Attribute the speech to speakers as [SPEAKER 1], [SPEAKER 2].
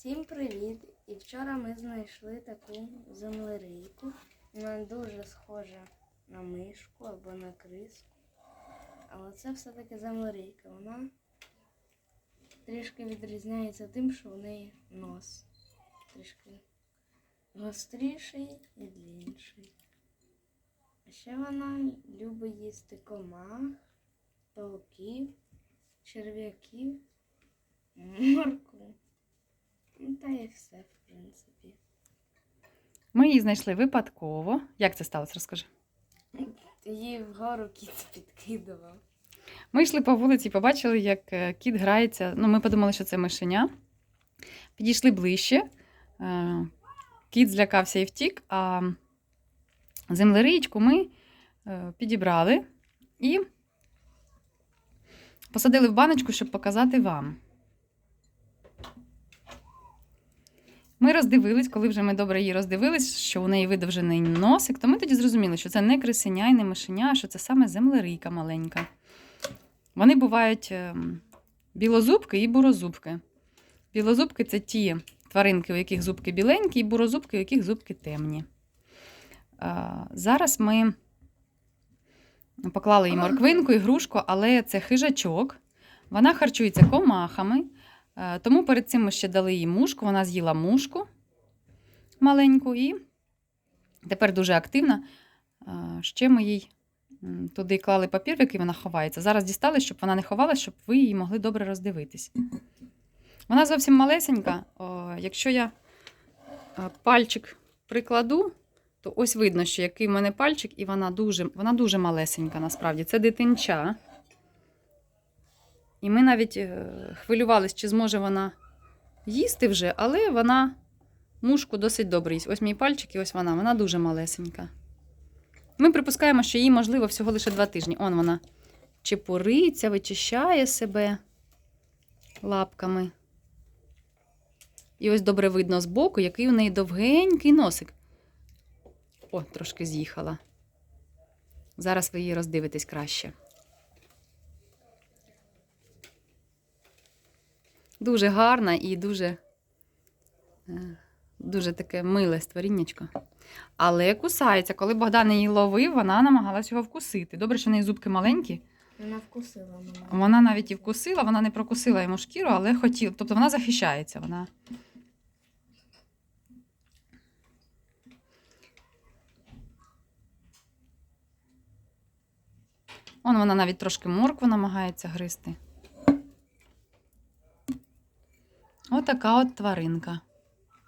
[SPEAKER 1] Всім привіт! І вчора ми знайшли таку землерийку. Вона дуже схожа на мишку або на криску. Але це все-таки землерийка. Вона трішки відрізняється тим, що в неї нос трішки гостріший і длінший. А ще вона любить їсти комах, пауків, черв'яків, моркву. Ну, та і все, в принципі.
[SPEAKER 2] Ми її знайшли випадково. Як це сталося? Розкажи.
[SPEAKER 1] Її вгору кіт підкидував.
[SPEAKER 2] Ми йшли по вулиці, і побачили, як е, кіт грається. Ну, ми подумали, що це мишеня. Підійшли ближче. Е, Кіт злякався і втік, а землеричку ми е, підібрали і посадили в баночку, щоб показати вам. Ми роздивились, коли вже ми добре її роздивились, що у неї видовжений носик, то ми тоді зрозуміли, що це не крисеня і не мишеня, а що це саме землерийка маленька. Вони бувають ем, білозубки і бурозубки. Білозубки це ті тваринки, у яких зубки біленькі, і бурозубки, у яких зубки темні. Зараз ми поклали їй морквинку і грушку, але це хижачок. Вона харчується комахами. Е, Тому перед цим ми ще дали їй мушку. Вона з'їла мушку маленьку і тепер дуже активна. Е, Ще ми їй туди клали папір, в який вона ховається. Зараз дістали, щоб вона не ховалась, щоб ви її могли добре роздивитись. Вона зовсім малесенька. Якщо я е, пальчик прикладу, то ось видно, що який в мене пальчик, і вона дуже, вона дуже малесенька насправді. Це дитинча. І ми навіть е, хвилювались, чи зможе вона їсти вже, але вона мушку досить добре їсть. Ось мій пальчик і ось вона. Вона дуже малесенька. Ми припускаємо, що їй, можливо, всього лише два тижні. Он вона чепуриться, вичищає себе лапками. І ось добре видно збоку, який у неї довгенький носик. О, трошки з'їхала. Зараз ви її роздивитесь краще. Дуже гарна і дуже, е, дуже таке миле створіннячко. Але кусається. Коли Богдан її ловив, вона намагалась його вкусити. Добре, що в неї зубки маленькі.
[SPEAKER 1] Вона вкусила мене.
[SPEAKER 2] Вона навіть і вкусила, вона не прокусила йому шкіру, але хотіла. Тобто вона захищається. Вона... Он вона навіть трошки моркву намагається гризти. Отака от тваринка.